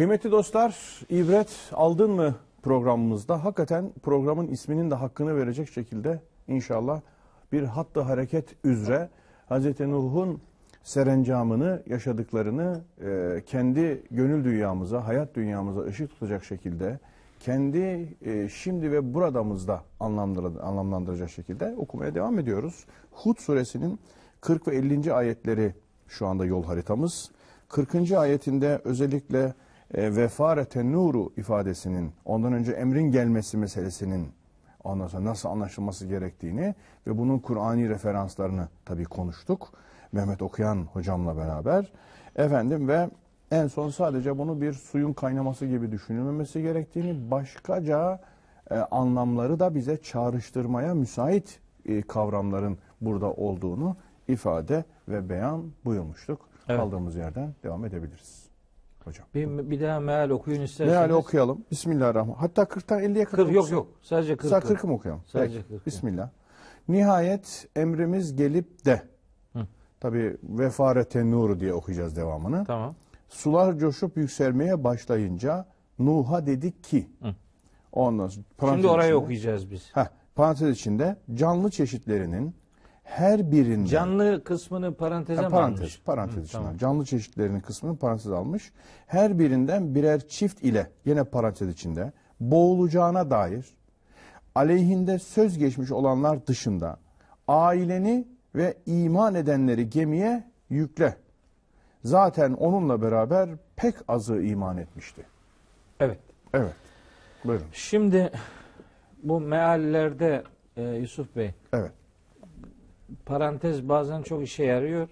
Kıymetli dostlar, ibret aldın mı programımızda hakikaten programın isminin de hakkını verecek şekilde inşallah bir hattı hareket üzere Hz. Nuh'un serencamını, yaşadıklarını e, kendi gönül dünyamıza, hayat dünyamıza ışık tutacak şekilde kendi e, şimdi ve buradamızda anlamlandır- anlamlandıracak şekilde okumaya devam ediyoruz. Hud suresinin 40 ve 50. ayetleri şu anda yol haritamız. 40. ayetinde özellikle e, vefarete nuru ifadesinin ondan önce emrin gelmesi meselesinin ondan sonra nasıl anlaşılması gerektiğini ve bunun Kur'ani referanslarını tabii konuştuk. Mehmet Okuyan hocamla beraber. Efendim ve en son sadece bunu bir suyun kaynaması gibi düşünülmemesi gerektiğini başkaca e, anlamları da bize çağrıştırmaya müsait e, kavramların burada olduğunu ifade ve beyan buyurmuştuk. Evet. Kaldığımız yerden devam edebiliriz. Hocam. Bir, bir daha meal okuyun isterseniz. Meali okuyalım. Bismillahirrahmanirrahim. Hatta 40'tan 50'ye kadar 40 yok yok. Sadece 40. Sadece 40'ı mı okuyalım? Sadece Peki. 40, Bismillah. Nihayet emrimiz gelip de Hı. tabi vefarete nuru diye okuyacağız devamını. Tamam. Sular coşup yükselmeye başlayınca Nuh'a dedik ki Hı. ondan sonra Şimdi orayı içinde- okuyacağız biz. Heh, parantez içinde canlı çeşitlerinin her birinden Canlı kısmını paranteze mi parantez, almış? parantez Hı, içinden. tamam. Canlı çeşitlerinin kısmını parantez almış. Her birinden birer çift ile yine parantez içinde boğulacağına dair aleyhinde söz geçmiş olanlar dışında aileni ve iman edenleri gemiye yükle. Zaten onunla beraber pek azı iman etmişti. Evet. Evet. Buyurun. Şimdi bu meallerde e, Yusuf Bey Evet. Parantez bazen çok işe yarıyor.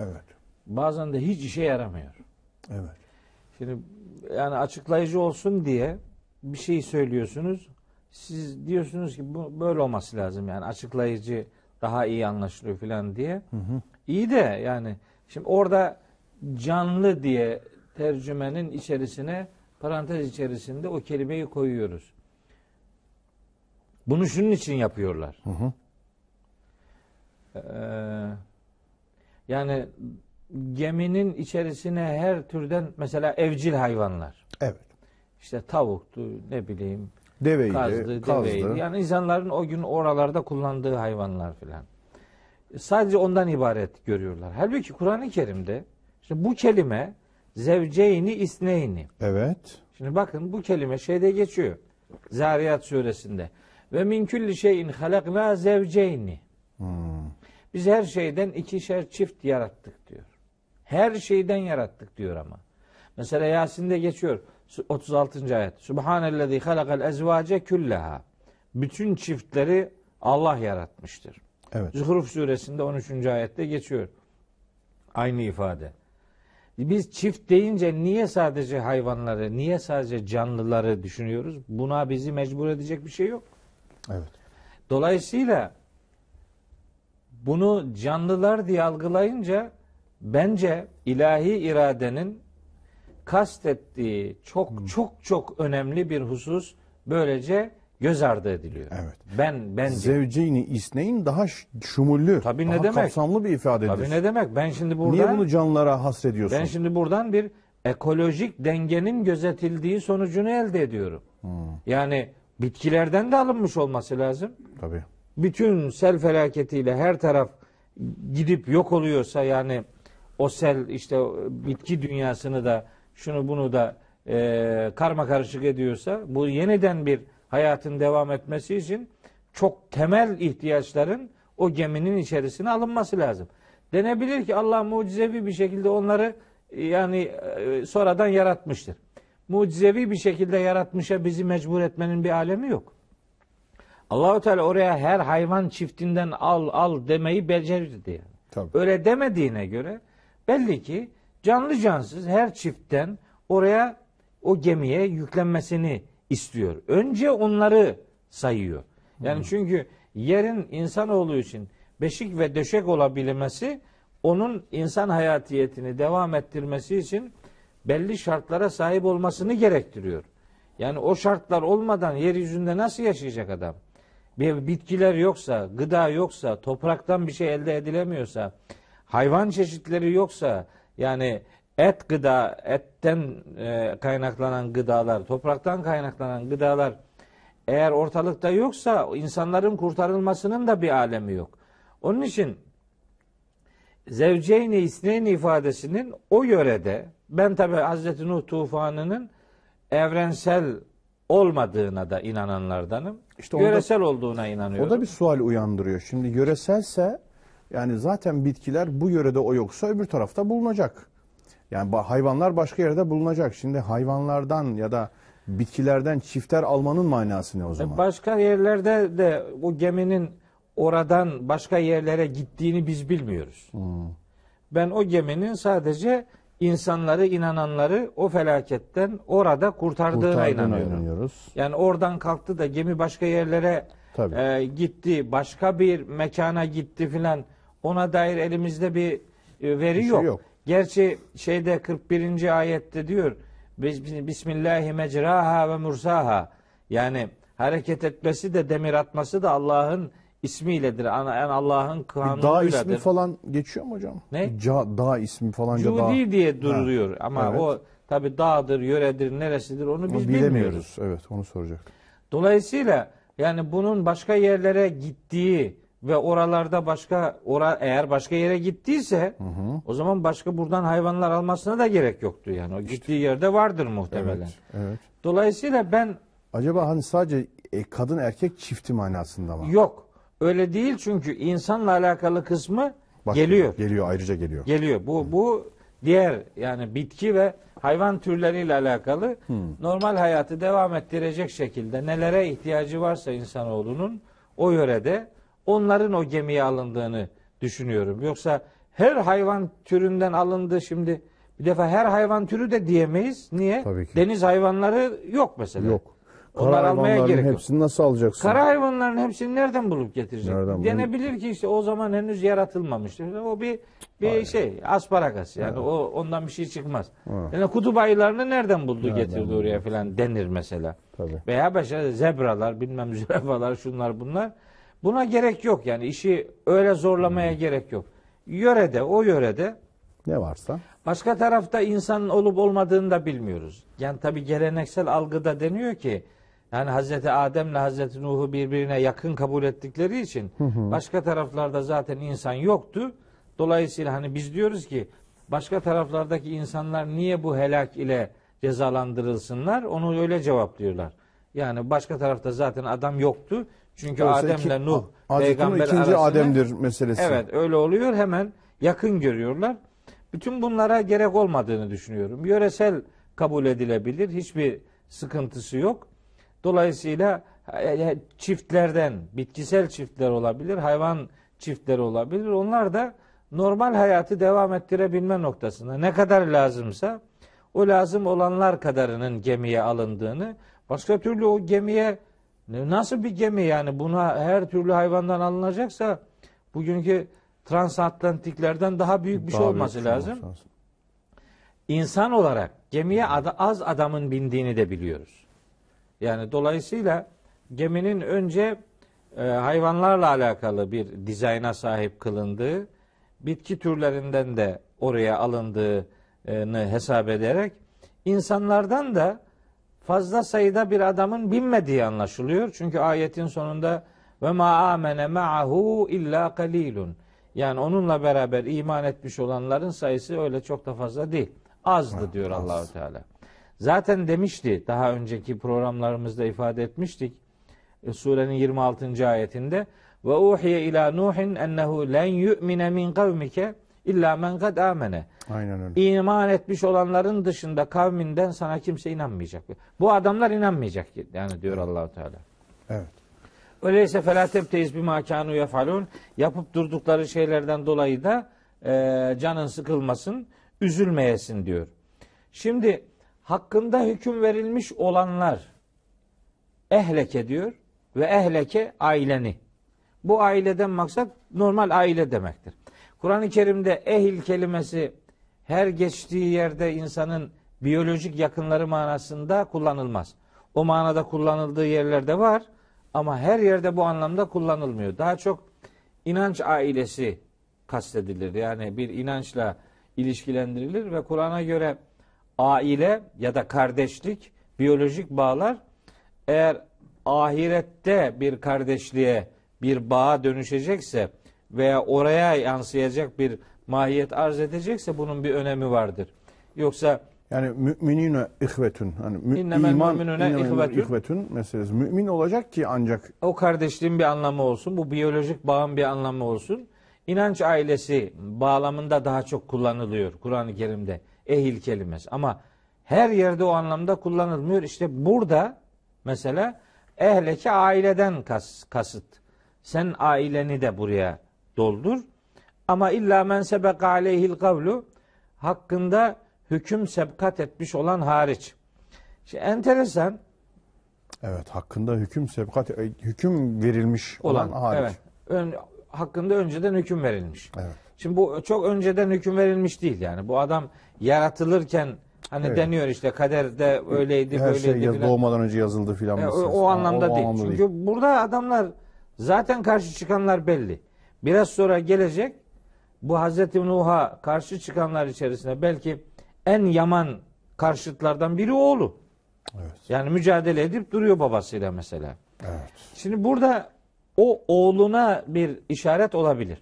Evet. Bazen de hiç işe yaramıyor. Evet. Şimdi yani açıklayıcı olsun diye bir şey söylüyorsunuz. Siz diyorsunuz ki bu böyle olması lazım yani açıklayıcı daha iyi anlaşılıyor falan diye. İyi de yani şimdi orada canlı diye tercümenin içerisine parantez içerisinde o kelimeyi koyuyoruz. Bunu şunun için yapıyorlar. hı. Ee, yani geminin içerisine her türden mesela evcil hayvanlar. Evet. İşte tavuktu, ne bileyim, Deveydi, kazdı, kazdı. deveydi. Yani insanların o gün oralarda kullandığı hayvanlar filan. Sadece ondan ibaret görüyorlar. Halbuki Kur'an-ı Kerim'de işte bu kelime zevceyni isneyni. Evet. Şimdi bakın bu kelime şeyde geçiyor. Zariyat suresinde. Ve min külli şeyin halakna zevceyni. Hmm. Biz her şeyden ikişer çift yarattık diyor. Her şeyden yarattık diyor ama. Mesela Yasin'de geçiyor 36. ayet. Subhanellezî halakal ezvace külleha. Bütün çiftleri Allah yaratmıştır. Evet. Zuhruf suresinde 13. ayette geçiyor. Aynı ifade. Biz çift deyince niye sadece hayvanları, niye sadece canlıları düşünüyoruz? Buna bizi mecbur edecek bir şey yok. Evet. Dolayısıyla bunu canlılar diye algılayınca bence ilahi iradenin kastettiği çok çok çok önemli bir husus böylece göz ardı ediliyor. Evet. Ben bence Zevceyni isneyn daha şumullü, Tabii ne daha demek? kapsamlı bir ifadedir. Tabii ne demek? Ben şimdi burada Niye bunu canlılara hasrediyorsun? ben şimdi buradan bir ekolojik dengenin gözetildiği sonucunu elde ediyorum. Hmm. Yani bitkilerden de alınmış olması lazım. Tabii. Bütün sel felaketiyle her taraf gidip yok oluyorsa yani o sel işte bitki dünyasını da şunu bunu da e, karma karışık ediyorsa bu yeniden bir hayatın devam etmesi için çok temel ihtiyaçların o geminin içerisine alınması lazım. Denebilir ki Allah mucizevi bir şekilde onları e, yani e, sonradan yaratmıştır. Mucizevi bir şekilde yaratmışa bizi mecbur etmenin bir alemi yok. Allahu Teala oraya her hayvan çiftinden al al demeyi becerdi yani. Tabii. Öyle demediğine göre belli ki canlı cansız her çiftten oraya o gemiye yüklenmesini istiyor. Önce onları sayıyor. Yani çünkü yerin insanoğlu için beşik ve döşek olabilmesi onun insan hayatiyetini devam ettirmesi için belli şartlara sahip olmasını gerektiriyor. Yani o şartlar olmadan yeryüzünde nasıl yaşayacak adam? Bir bitkiler yoksa, gıda yoksa, topraktan bir şey elde edilemiyorsa, hayvan çeşitleri yoksa, yani et gıda, etten e, kaynaklanan gıdalar, topraktan kaynaklanan gıdalar eğer ortalıkta yoksa insanların kurtarılmasının da bir alemi yok. Onun için zevceyni isneyni ifadesinin o yörede ben tabi Hazreti Nuh tufanının evrensel olmadığına da inananlardanım. İşte onda- Yöresel olduğuna inanıyorum. O da bir sual uyandırıyor. Şimdi yöreselse yani zaten bitkiler bu yörede o yoksa öbür tarafta bulunacak. Yani hayvanlar başka yerde bulunacak. Şimdi hayvanlardan ya da bitkilerden çifter almanın manası ne o zaman? Başka yerlerde de o geminin oradan başka yerlere gittiğini biz bilmiyoruz. Hmm. Ben o geminin sadece insanları, inananları o felaketten orada kurtardığına, Kurtardığına inanıyorum. inanıyoruz. Yani oradan kalktı da gemi başka yerlere Tabii. e, gitti, başka bir mekana gitti filan ona dair elimizde bir e, veri Bir şey yok. yok. Gerçi şeyde 41. ayette diyor Bis- Bismillahi mecraha ve mursaha yani hareket etmesi de demir atması da Allah'ın ismiyledir. Yani Allah'ın Bir dağ kanunuyladır. ismi falan geçiyor mu hocam? Ne? Ca- dağ ismi falanca dağ. Cudi diye duruyor ama evet. o tabi dağdır, yöredir, neresidir onu biz bilemiyoruz. bilmiyoruz. Evet onu soracaktım. Dolayısıyla yani bunun başka yerlere gittiği ve oralarda başka ora eğer başka yere gittiyse o zaman başka buradan hayvanlar almasına da gerek yoktu yani. O gittiği yerde vardır muhtemelen. Evet. evet. Dolayısıyla ben Acaba hani sadece e, kadın erkek çifti manasında mı? yok öyle değil çünkü insanla alakalı kısmı Bak- geliyor. Geliyor ayrıca geliyor. Geliyor. Bu bu diğer yani bitki ve hayvan türleriyle alakalı normal hayatı devam ettirecek şekilde nelere ihtiyacı varsa insanoğlunun o yörede onların o gemiye alındığını düşünüyorum. Yoksa her hayvan türünden alındı şimdi bir defa her hayvan türü de diyemeyiz. Niye? Tabii ki. Deniz hayvanları yok mesela. Yok. Onlar Kara almaya gerek yok. hepsini nasıl alacaksın? Kara hayvanların hepsini nereden bulup getirecek? Nereden Denebilir ki işte o zaman henüz yaratılmamış. O bir bir şey asparagas yani o ondan bir şey çıkmaz. Evet. Yani kutup ayılarını nereden buldu Nereden getirdi buldu? oraya falan denir mesela. Tabii. Veya başka zebralar bilmem zürafalar şunlar bunlar. Buna gerek yok yani işi öyle zorlamaya gerek yok. Yörede o yörede Ne varsa. Başka tarafta insan olup olmadığını da bilmiyoruz. Yani tabi geleneksel algıda deniyor ki yani Hazreti Adem'le Hazreti Nuh'u birbirine yakın kabul ettikleri için başka taraflarda zaten insan yoktu. Dolayısıyla hani biz diyoruz ki başka taraflardaki insanlar niye bu helak ile cezalandırılsınlar? Onu öyle cevaplıyorlar. Yani başka tarafta zaten adam yoktu. Çünkü iki- Adem'le Nuh Hazreti peygamber ikinci arasında Adem'dir meselesi. Evet öyle oluyor hemen yakın görüyorlar. Bütün bunlara gerek olmadığını düşünüyorum. Yöresel kabul edilebilir. Hiçbir sıkıntısı yok. Dolayısıyla e, çiftlerden bitkisel çiftler olabilir, hayvan çiftleri olabilir. Onlar da normal hayatı devam ettirebilme noktasında ne kadar lazımsa o lazım olanlar kadarının gemiye alındığını, başka türlü o gemiye nasıl bir gemi yani buna her türlü hayvandan alınacaksa bugünkü transatlantiklerden daha büyük bir Daha şey büyük olması bir şey lazım. olması. İnsan olarak gemiye az adamın bindiğini de biliyoruz. Yani dolayısıyla geminin önce e, hayvanlarla alakalı bir dizayna sahip kılındığı, bitki türlerinden de oraya alındığını hesap ederek insanlardan da fazla sayıda bir adamın binmediği anlaşılıyor. Çünkü ayetin sonunda ve ma amene ma'ahu illa kalilun. Yani onunla beraber iman etmiş olanların sayısı öyle çok da fazla değil. Azdı diyor az. Allahu Teala. Zaten demişti daha önceki programlarımızda ifade etmiştik. E, Surenin 26. ayetinde ve uhiye ila nuhin ennehu len yu'mine min kavmike illa men kad amene. Aynen öyle. İman etmiş olanların dışında kavminden sana kimse inanmayacak. Bu adamlar inanmayacak yani diyor Allahu Teala. Evet. Öyleyse felâ tebteyiz bimâ kânû yefalûn. Yapıp durdukları şeylerden dolayı da e, canın sıkılmasın, üzülmeyesin diyor. Şimdi hakkında hüküm verilmiş olanlar ehleke diyor ve ehleke aileni. Bu aileden maksat normal aile demektir. Kur'an-ı Kerim'de ehil kelimesi her geçtiği yerde insanın biyolojik yakınları manasında kullanılmaz. O manada kullanıldığı yerlerde var ama her yerde bu anlamda kullanılmıyor. Daha çok inanç ailesi kastedilir. Yani bir inançla ilişkilendirilir ve Kur'an'a göre aile ya da kardeşlik, biyolojik bağlar eğer ahirette bir kardeşliğe, bir bağa dönüşecekse veya oraya yansıyacak bir mahiyet arz edecekse bunun bir önemi vardır. Yoksa Yani müminine ihvetun. Hani mü, İnnemel iman ihvetun. ihvetun meselesi. Mümin olacak ki ancak o kardeşliğin bir anlamı olsun, bu biyolojik bağın bir anlamı olsun. İnanç ailesi bağlamında daha çok kullanılıyor Kur'an-ı Kerim'de ehil kelimesi. Ama her yerde o anlamda kullanılmıyor. İşte burada mesela ehleki aileden kas, kasıt. Sen aileni de buraya doldur. Ama illa men sebeka aleyhil kavlu hakkında hüküm sebkat etmiş olan hariç. Şimdi enteresan evet hakkında hüküm sebkat e, hüküm verilmiş olan, olan, hariç. evet. Ön, hakkında önceden hüküm verilmiş. Evet. Şimdi bu çok önceden hüküm verilmiş değil yani. Bu adam yaratılırken hani Evet. deniyor işte kaderde öyleydi Her şey böyleydi yaz- filan. doğmadan önce yazıldı filan. E, o, o Ha, anlamda değil. anlamda Çünkü burada adamlar zaten karşı çıkanlar belli. Biraz sonra gelecek bu Hazreti Nuh'a karşı çıkanlar içerisinde belki en yaman karşıtlardan biri oğlu. Evet. Yani mücadele edip duruyor babasıyla mesela. Evet. Şimdi burada o oğluna bir işaret olabilir.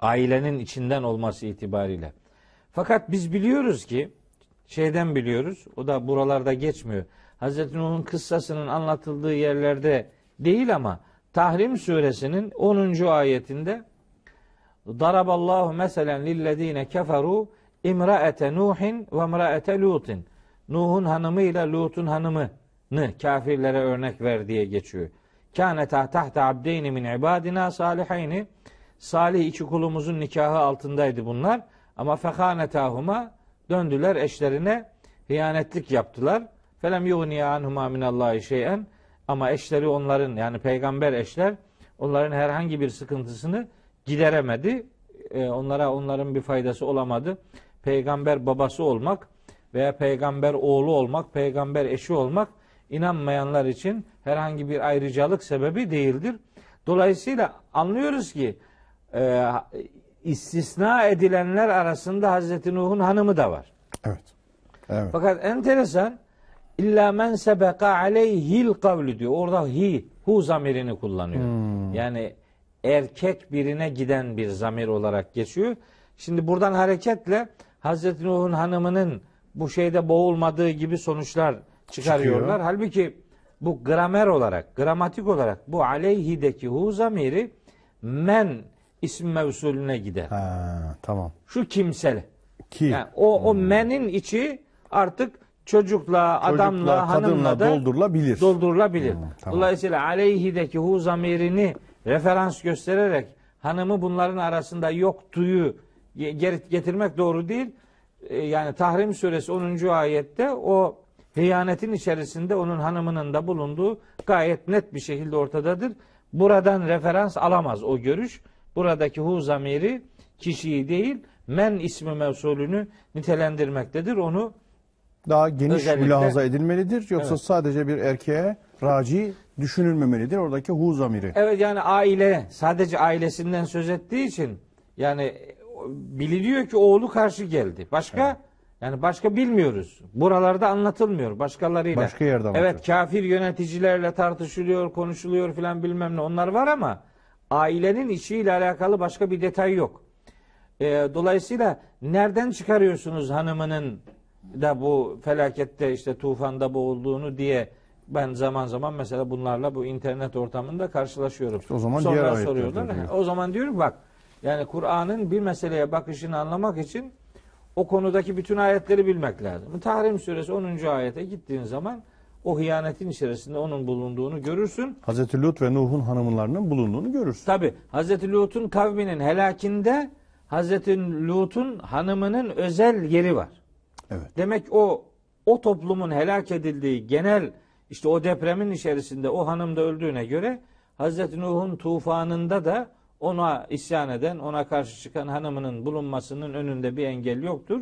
Ailenin içinden olması itibariyle. Fakat biz biliyoruz ki şeyden biliyoruz. O da buralarda geçmiyor. Hazreti Nuh'un kıssasının anlatıldığı yerlerde değil ama Tahrim suresinin 10. ayetinde Daraballahu meselen lillezine keferu imraete Nuhin ve imraete Lutin. Nuh'un hanımıyla Lut'un hanımını kafirlere örnek ver diye geçiyor. Kâneta tahta abdeyni min ibadina salihayni. Salih iki kulumuzun nikahı altındaydı bunlar. Ama fehanetahuma döndüler eşlerine hıyanetlik yaptılar. Felem yugniya anhuma minallahi şey'en. Ama eşleri onların yani peygamber eşler onların herhangi bir sıkıntısını gideremedi. Ee, onlara onların bir faydası olamadı. Peygamber babası olmak veya peygamber oğlu olmak, peygamber eşi olmak inanmayanlar için herhangi bir ayrıcalık sebebi değildir. Dolayısıyla anlıyoruz ki e, istisna edilenler arasında Hazreti Nuh'un hanımı da var. Evet. Evet. Fakat enteresan illa men sebeka aleyhil kavlu diyor. Orada hi, hu zamirini kullanıyor. Yani erkek birine giden bir zamir olarak geçiyor. Şimdi buradan hareketle Hazreti Nuh'un hanımının bu şeyde boğulmadığı gibi sonuçlar çıkarıyorlar. Çıkıyor. Halbuki bu gramer olarak, gramatik olarak bu aleyhideki hu zamiri men isim mevsulüne gider. Ha, tamam. Şu kimsel. Ki Yani o o menin içi artık çocukla, çocukla, adamla, hanımla da doldurulabilir. doldurulabilir. tamam. Dolayısıyla aleyhideki hu zamirini referans göstererek hanımı bunların arasında yoktuyu ge- getirmek doğru değil. E, Yani Tahrim suresi 10. ayette o hıyanetin içerisinde onun hanımının da bulunduğu gayet net bir şekilde ortadadır. Buradan referans alamaz o görüş. Buradaki hu zamiri kişiyi değil men ismi mevsulünü nitelendirmektedir. Onu daha geniş Özellikle- mülahaza edilmelidir. Yoksa Evet. sadece bir erkeğe raci düşünülmemelidir. Oradaki hu zamiri. Evet yani aile sadece ailesinden söz ettiği için yani biliniyor ki oğlu karşı geldi. Başka yani başka bilmiyoruz. Buralarda anlatılmıyor başkalarıyla. Başka yerde anlatıyor. Evet kafir yöneticilerle tartışılıyor, konuşuluyor filan bilmem ne onlar var ama ailenin işiyle alakalı başka bir detay yok. E, dolayısıyla nereden çıkarıyorsunuz hanımının da bu felakette işte tufanda boğulduğunu diye ben zaman zaman mesela bunlarla bu internet ortamında karşılaşıyorum. o zaman diğer Sonra ayetler soruyorlar. diyor. O zaman diyorum bak yani Kur'an'ın bir meseleye bakışını anlamak için o konudaki bütün ayetleri bilmek lazım. Tahrim suresi 10. ayete gittiğin zaman o hıyanetin içerisinde onun bulunduğunu görürsün. Hazreti Lut ve Nuh'un hanımlarının bulunduğunu görürsün. Tabi Hazreti Lut'un kavminin helakinde Hazreti Lut'un hanımının özel yeri var. Evet. Demek o o toplumun helak edildiği genel işte o depremin içerisinde o hanım da öldüğüne göre Hazreti Nuh'un tufanında da ona isyan eden, ona karşı çıkan hanımının bulunmasının önünde bir engel yoktur.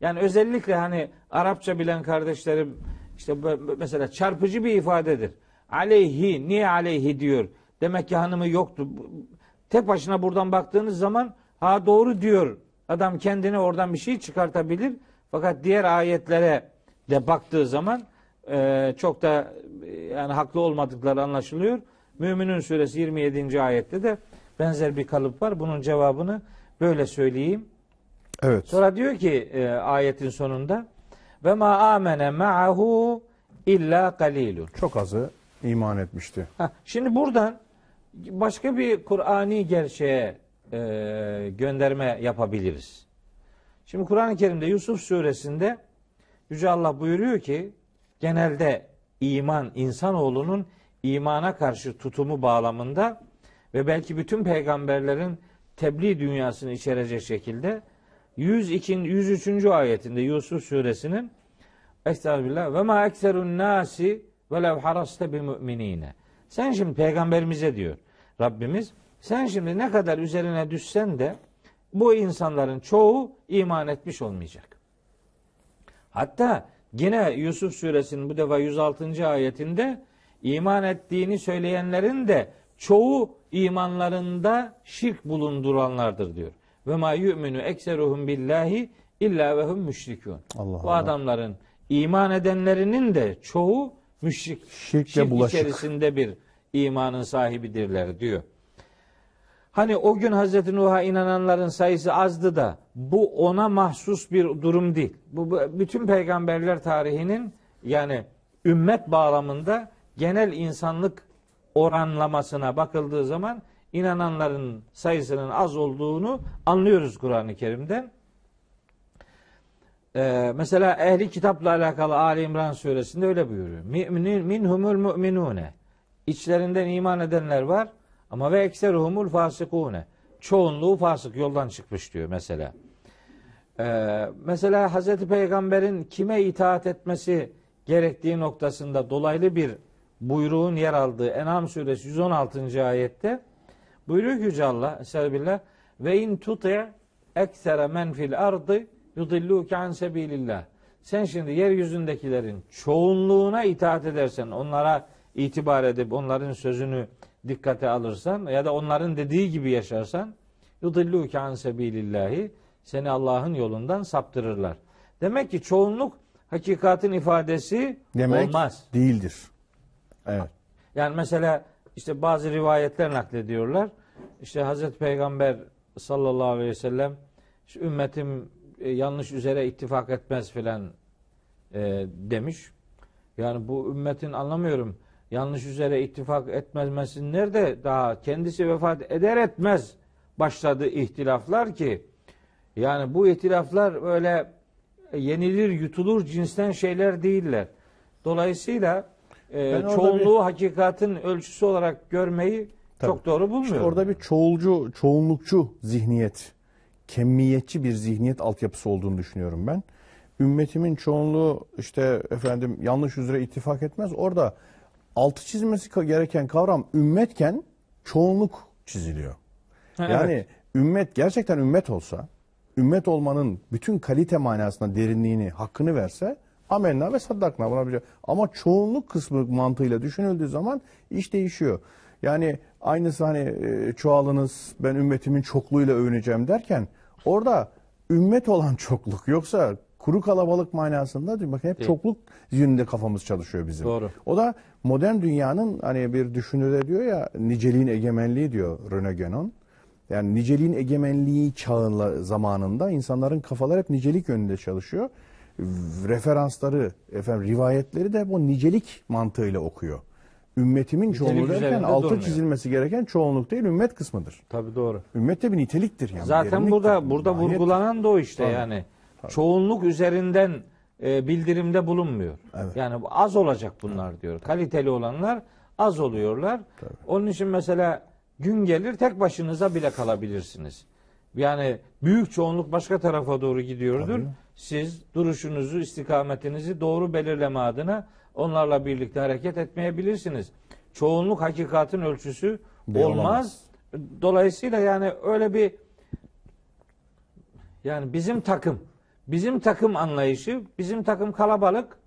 Yani özellikle hani Arapça bilen kardeşlerim işte mesela çarpıcı bir ifadedir. Aleyhi, niye aleyhi diyor. Demek ki hanımı yoktu. Tek başına buradan baktığınız zaman ha doğru diyor Adam kendine oradan bir şey çıkartabilir. Fakat diğer ayetlere de baktığı zaman e, çok da e, yani haklı olmadıkları anlaşılıyor. Müminun suresi 27. ayette de benzer bir kalıp var. Bunun cevabını böyle söyleyeyim. Evet. Sonra diyor ki e, ayetin sonunda ve ma amene ma'ahu illa qalilun. Çok azı iman etmişti. Ha, şimdi buradan başka bir Kur'ani gerçeğe e, gönderme yapabiliriz. Şimdi Kur'an-ı Kerim'de Yusuf suresinde Yüce Allah buyuruyor ki genelde iman insanoğlunun imana karşı tutumu bağlamında ve belki bütün peygamberlerin tebliğ dünyasını içerecek şekilde 102. 103. ayetinde Yusuf suresinin Estağfirullah ve ma ekserun nasi ve lev haraste bi müminine. Sen şimdi peygamberimize diyor Rabbimiz sen şimdi ne kadar üzerine düşsen de bu insanların çoğu iman etmiş olmayacak. Hatta yine Yusuf suresinin bu defa 106. ayetinde iman ettiğini söyleyenlerin de çoğu imanlarında şirk bulunduranlardır diyor. Ve ma yu'minu ekseruhum billahi illa ve hum müşrikun. Allah Bu adamların iman edenlerinin de çoğu müşrik, Şirkle şirk bulaşık. içerisinde bir imanın sahibidirler diyor. Hani o gün Hazreti Nuh'a inananların sayısı azdı da bu ona mahsus bir durum değil. Bu, bu bütün peygamberler tarihinin yani ümmet bağlamında genel insanlık oranlamasına bakıldığı zaman inananların sayısının az olduğunu anlıyoruz Kur'an-ı Kerim'den. Ee, mesela ehli kitapla alakalı Ali İmran suresinde öyle buyuruyor. Müminin minhumul mu'minune. İçlerinden iman edenler var ama ve ekseruhumul fasikune. Çoğunluğu fasık yoldan çıkmış diyor mesela. Ee, mesela Hazreti Peygamber'in kime itaat etmesi gerektiği noktasında dolaylı bir buyruğun yer aldığı En'am suresi 116. ayette buyuruyor ki Yüce Allah Estağfirullah ve in tuti eksere men fil ardı yudilluke an sebilillah. Sen şimdi yeryüzündekilerin çoğunluğuna itaat edersen, onlara itibar edip onların sözünü dikkate alırsan ya da onların dediği gibi yaşarsan yudilluke an sebilillahi seni Allah'ın yolundan saptırırlar. Demek ki çoğunluk hakikatin ifadesi Demek olmaz. değildir. Evet. Yani mesela işte bazı rivayetler naklediyorlar. İşte Hazreti Peygamber sallallahu aleyhi ve sellem işte ümmetim e, yanlış üzere ittifak etmez filan e, demiş. Yani bu ümmetin anlamıyorum yanlış üzere ittifak etmezmesin nerede daha kendisi vefat eder etmez başladı ihtilaflar ki yani bu ihtilaflar öyle yenilir yutulur cinsten şeyler değiller. Dolayısıyla e, çoğunluğu hakikatin ölçüsü olarak görmeyi Tabii. çok doğru bulmuyorum. İşte orada bir çoğulcu, çoğunlukçu zihniyet, kemmiyetçi bir zihniyet altyapısı olduğunu düşünüyorum ben. Ümmetimin çoğunluğu işte efendim yanlış üzere ittifak etmez. Orada altı çizmesi gereken kavram ümmetken çoğunluk çiziliyor. Ha, Yani evet. ümmet gerçekten ümmet olsa, ümmet olmanın bütün kalite manasında derinliğini, hakkını verse amenna ve saddakna buna bir Ama çoğunluk kısmı mantığıyla düşünüldüğü zaman iş değişiyor. Yani aynısı hani e, çoğalınız ben ümmetimin çokluğuyla övüneceğim derken orada ümmet olan çokluk yoksa kuru kalabalık manasında değil. Bakın hep çokluk yönünde kafamız çalışıyor bizim. Doğru. O da modern dünyanın hani bir düşünürde diyor ya niceliğin egemenliği diyor Rene Guénon. Yani niceliğin egemenliği çağında zamanında insanların kafaları hep nicelik yönünde çalışıyor. Referansları, efendim rivayetleri de bu nicelik mantığıyla okuyor. Ümmetimin çoğunluğu derken üzerinde altı durmuyor. çizilmesi gereken çoğunluk değil ümmet kısmıdır. Tabii doğru. Ümmet de bir niteliktir yani. Zaten burada burada mahiyettir. vurgulanan da o işte Tabii. yani. Çoğunluk üzerinden e, bildirimde bulunmuyor. Evet. Yani az olacak bunlar diyor. Kaliteli olanlar az oluyorlar. Onun için mesela gün gelir tek başınıza bile kalabilirsiniz. Yani büyük çoğunluk başka tarafa doğru gidiyordur. Tabii. Siz duruşunuzu, istikametinizi doğru belirleme adına onlarla birlikte hareket etmeyebilirsiniz. Çoğunluk hakikatin ölçüsü olmaz. olamaz. Dolayısıyla yani öyle bir yani bizim takım, bizim takım anlayışı, bizim takım kalabalık,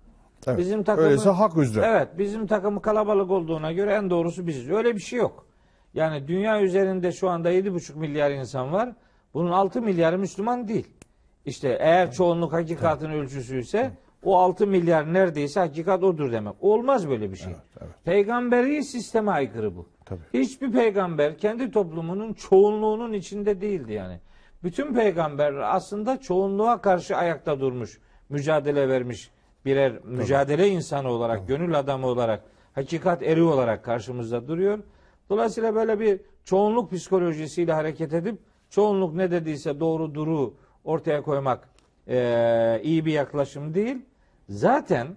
Evet. bizim takımı Öyleyse hak üzere. Evet, bizim takımı kalabalık olduğuna göre en doğrusu biziz. Öyle bir şey yok. Yani dünya üzerinde şu anda 7,5 milyar insan var. Bunun 6 milyarı Müslüman değil. İşte eğer çoğunluk hakikatin ölçüsü ise o 6 milyar neredeyse hakikat odur demek. Olmaz böyle bir şey. Evet, evet. Peygamberi sisteme aykırı bu. Tabii. Hiçbir peygamber kendi toplumunun çoğunluğunun içinde değildi yani. Bütün peygamberler aslında çoğunluğa karşı ayakta durmuş, mücadele vermiş birer mücadele insanı olarak, gönül adamı olarak, hakikat eri olarak karşımızda duruyor. Dolayısıyla böyle bir çoğunluk psikolojisiyle hareket edip çoğunluk ne dediyse doğru duru ortaya koymak eee, iyi bir yaklaşım değil. Zaten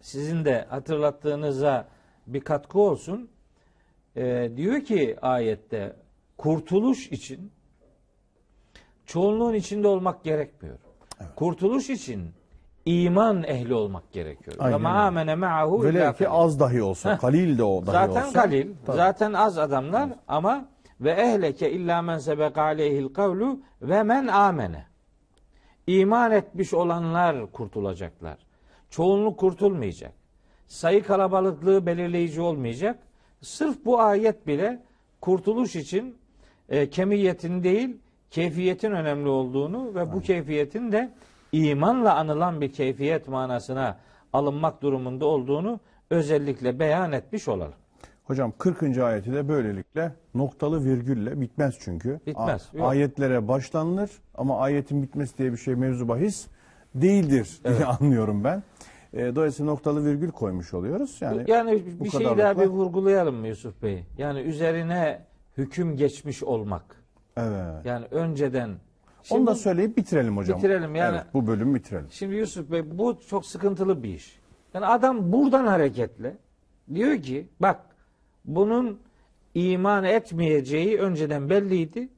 sizin de hatırlattığınıza bir katkı olsun. Ee, diyor ki ayette kurtuluş için çoğunluğun içinde olmak gerekmiyor. Kurtuluş için iman ehli olmak gerekiyor. Aynen Ve öyle. ma amene ma'ahu illa ki az dahi olsa, kalil de o dahi Zaten olsa. kalil, Tabii. zaten az adamlar ama ve ehleke illa men sebeka aleyhil kavlu ve men amene. İman etmiş olanlar kurtulacaklar. Çoğunluk kurtulmayacak. Sayı kalabalıklığı belirleyici olmayacak. Sırf bu ayet bile kurtuluş için e, kemiyetin değil, keyfiyetin önemli olduğunu ve bu keyfiyetin de imanla anılan bir keyfiyet manasına alınmak durumunda olduğunu özellikle beyan etmiş olalım. Hocam 40. ayeti de böylelikle noktalı virgülle bitmez çünkü. Bitmez, A- yok. ayetlere başlanılır ama ayetin bitmesi diye bir şey mevzu bahis değildir diye anlıyorum ben. E, dolayısıyla noktalı virgül koymuş oluyoruz. Yani, Yani bu bir şey kadarlıkla- daha bir vurgulayalım Yusuf Bey? Yani üzerine hüküm geçmiş olmak. evet. Yani önceden Onu da Şimdi- söyleyip bitirelim hocam. Bitirelim yani. Evet, bu bölümü bitirelim. Şimdi Yusuf Bey bu çok sıkıntılı bir iş. Yani adam buradan hareketle diyor ki bak bunun iman etmeyeceği önceden belliydi.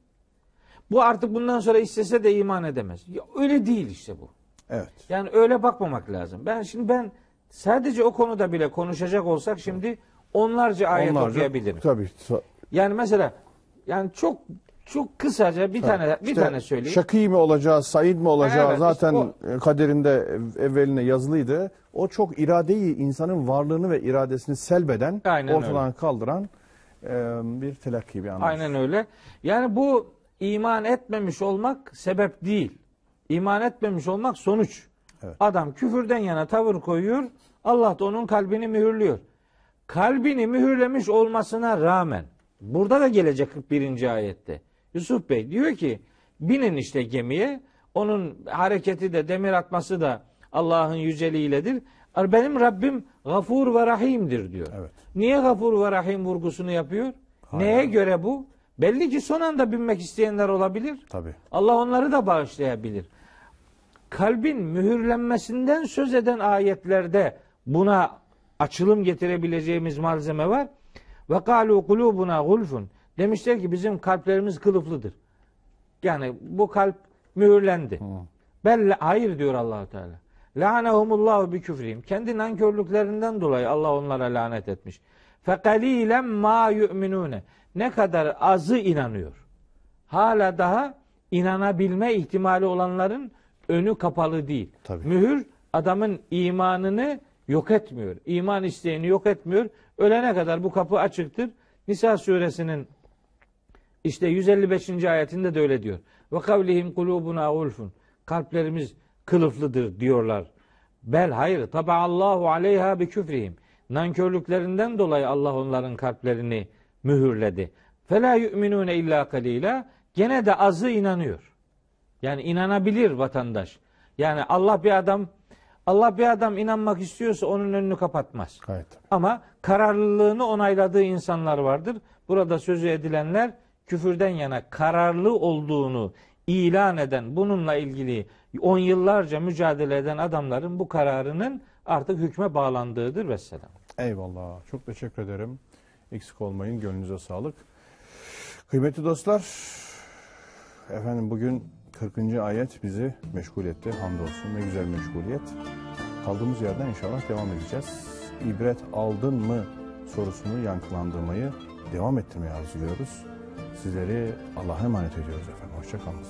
Bu artık bundan sonra istese de iman edemez. Ya öyle değil işte bu. Evet. Yani öyle bakmamak lazım. Ben şimdi ben sadece o konuda bile konuşacak olsak şimdi onlarca ayet Onlarca- okuyabilirim. Tabii. ta- Yani mesela yani çok çok kısaca bir tane bir İşte tane söyleyeyim. Şakî mi olacağı, Said mi olacağı Evet, zaten işte kaderinde ev- evveline yazılıydı. O çok iradeyi, insanın varlığını ve iradesini selbeden, Aynen ortadan kaldıran e, bir telakki, bir anlayış. Aynen öyle. Yani bu iman etmemiş olmak sebep değil. İman etmemiş olmak sonuç. Evet. Adam küfürden yana tavır koyuyor. Allah da onun kalbini mühürlüyor. Kalbini mühürlemiş olmasına rağmen burada da gelecek 41. ayette. Yusuf Bey diyor ki binin işte gemiye. Onun hareketi de demir atması da Allah'ın yüceliğiyledir. Benim Rabbim gafur ve rahimdir diyor. Evet. Niye gafur ve rahim vurgusunu yapıyor? Hayır. Neye göre bu? Belli ki son anda binmek isteyenler olabilir. Tabii. Allah onları da bağışlayabilir. Kalbin mühürlenmesinden söz eden ayetlerde buna açılım getirebileceğimiz malzeme var. Ve kalu kulubuna gulfun. Demişler ki bizim kalplerimiz kılıflıdır. Yani bu kalp mühürlendi. Ben hayır diyor Allahu Teala. Lanehumullahu bi küfrihim. Kendi nankörlüklerinden dolayı Allah onlara lanet etmiş. Fekalilen ma yu'minune. Ne kadar azı inanıyor. Hala daha inanabilme ihtimali olanların önü kapalı değil. Tabii. Mühür adamın imanını yok etmiyor. İman isteğini yok etmiyor. Ölene kadar bu kapı açıktır. Nisa suresinin işte 155. ayetinde de öyle diyor. Ve kavlihim kulubuna ulfun. Kalplerimiz kılıflıdır diyorlar. Bel hayır. Allahu aleyha bi küfrihim. Nankörlüklerinden dolayı Allah onların kalplerini mühürledi. Fela yu'minune illa kalila. Gene de azı inanıyor. Yani inanabilir vatandaş. Yani Allah bir adam Allah bir adam inanmak istiyorsa onun önünü kapatmaz. Gayet. Ama kararlılığını onayladığı insanlar vardır. Burada sözü edilenler küfürden yana kararlı olduğunu ilan eden, bununla ilgili on yıllarca mücadele eden adamların bu kararının artık hükme bağlandığıdır vesselam. Eyvallah. Çok teşekkür ederim. Eksik olmayın. Gönlünüze sağlık. Kıymetli dostlar, efendim bugün 40. ayet bizi meşgul etti. Hamdolsun ne güzel meşguliyet. Kaldığımız yerden inşallah devam edeceğiz. İbret aldın mı sorusunu yankılandırmayı devam ettirmeyi arzuluyoruz. Sizleri Allah'a emanet ediyoruz efendim. Hoşçakalınız.